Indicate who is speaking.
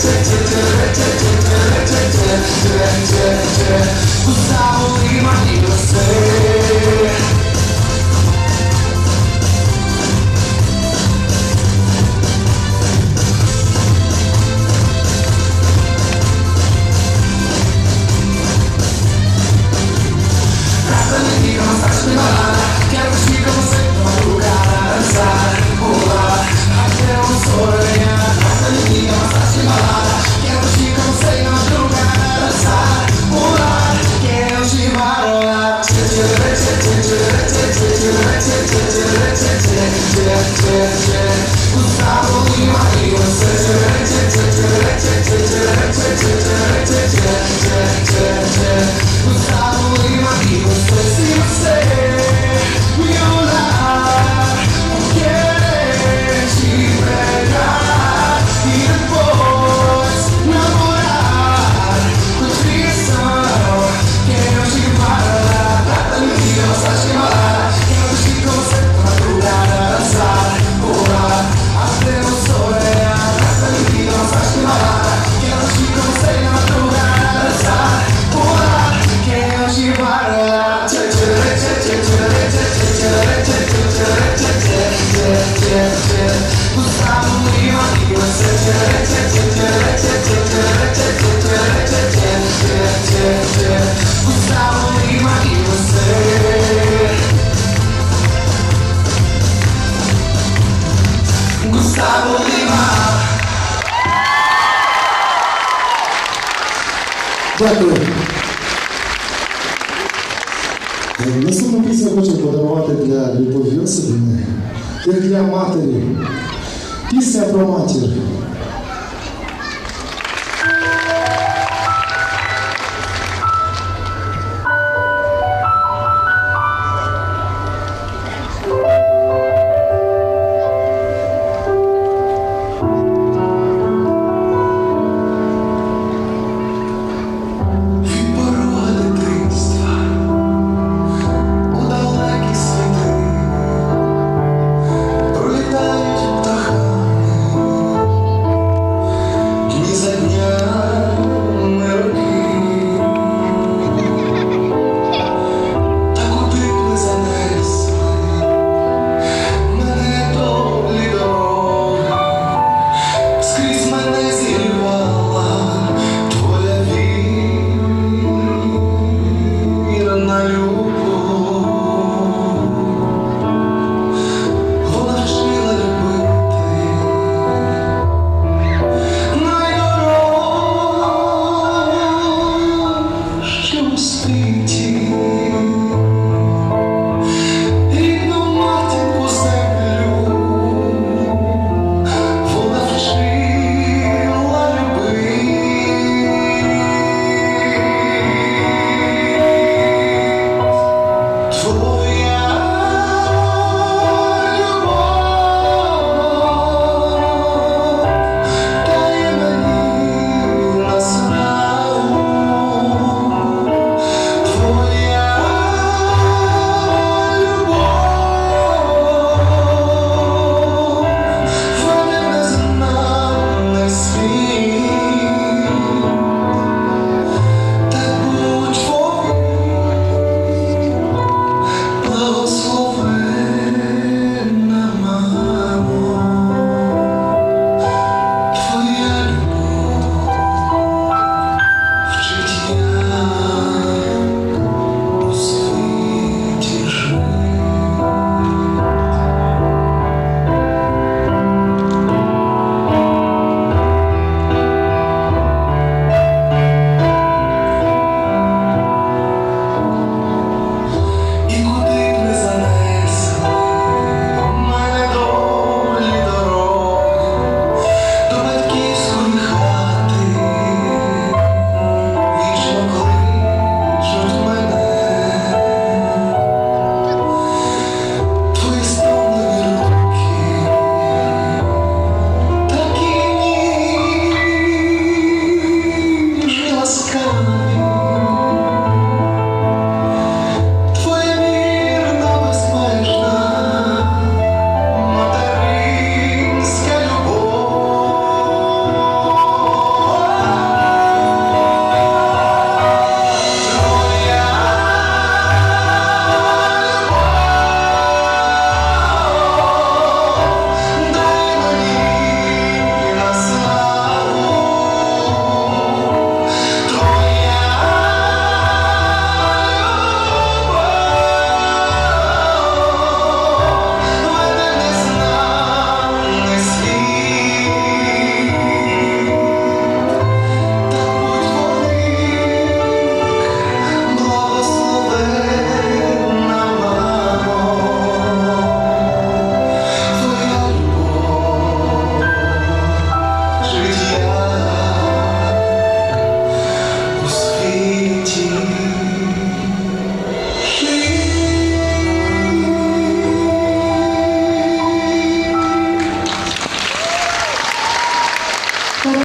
Speaker 1: I'm addicted to your touch. Дякую. Е, Наступну пісню хочу подарувати для Любові Йосипівни, як для матері. Пісня про матір.